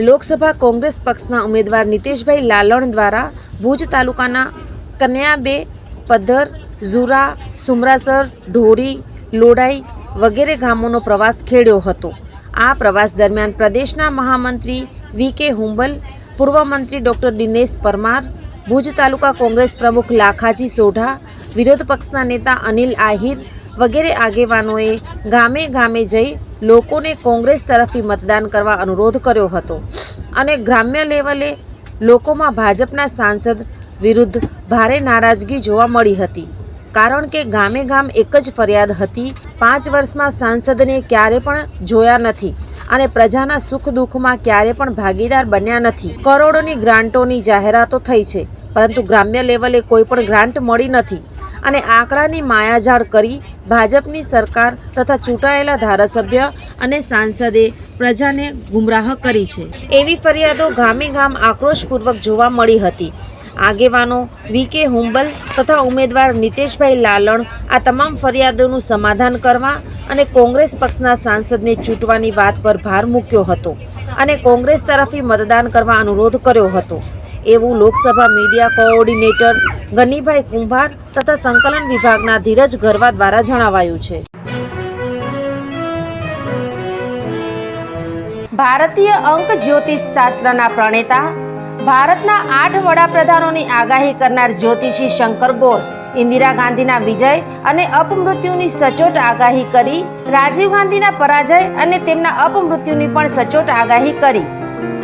Lok Sabha Congress પક્ષના ઉમેદવાર નીતેશભાઈ લાલણ દ્વારા ભુજ તાલુકાના કન્યાબે પદ્ધર ઝુરા, સુમરાસર, ઢોરી, લોડાઈ વગેરે ગામોનો પ્રવાસ ખેડ્યો હતો. આ પ્રવાસ દરમિયાન પ્રદેશના મહામંત્રી વી કે હુંબલ, પૂર્વ મંત્રી ડૉક્ટર દિનેશ પરમાર, ભુજ તાલુકા કોંગ્રેસ પ્રમુખ લાખાજી સોઢા, વિરોધ પક્ષના નેતા અનિલ આહિર વગેરે આગેવાનોએ ગામે ગામે જઈ લોકોને કોંગ્રેસ તરફી મતદાન કરવા અનુરોધ કર્યો હતો અને ગ્રામ્ય લેવલે લોકોમાં ભાજપના સાંસદ વિરુદ્ધ ભારે નારાજગી જોવા મળી હતી. કારણ કે ગામે ગામ એક જ ફરિયાદ હતી. પાંચ વર્ષમાં સાંસદને ક્યારે પણ જોયા નથી અને પ્રજાના સુખ દુઃખમાં ક્યારે પણ ભાગીદાર બન્યા નથી. કરોડોની ગ્રાન્ટોની જાહેરાતો થઈ છે, પરંતુ ગ્રામ્ય લેવલે કોઈ પણ ગ્રાન્ટ મળી નથી. અને આંકડાની માયાજાળ કરી ભાજપની સરકાર તથા ચૂંટાયેલા ધારાસભ્ય અને સાંસદે પ્રજાને ગુમરાહ કરી છે. એવી ફરિયાદો ગામે ગામ આક્રોશપૂર્વક જોવા મળી હતી. આગેવાનો વી કે હુંબલ તથા ઉમેદવાર નીતેશભાઈ લાલણ આ તમામ ફરિયાદોનું સમાધાન કરવા અને કોંગ્રેસ પક્ષના સાંસદને ચૂંટવાની વાત પર ભાર મૂક્યો હતો અને કોંગ્રેસ તરફી મતદાન કરવા અનુરોધ કર્યો હતો. એવું લોકસભા મીડિયા કોઓર્ડિનેટર ગનીભાઈ કુંભાર તથા સંકલન વિભાગના ધીરજ ગરવા દ્વારા જણાવાયું છે. ભારતીય અંક જ્યોતિષ શાસ્ત્રના પ્રણેતા, ભારતના આઠ વડાપ્રધાનોની આગાહી કરનાર જ્યોતિષી શંકર ગોર, ઇન્દિરા ગાંધીના વિજય અને અપમૃત્યુની સચોટ આગાહી કરી, રાજીવ ગાંધીના પરાજય અને તેમના અપમૃત્યુની પણ સચોટ આગાહી કરી.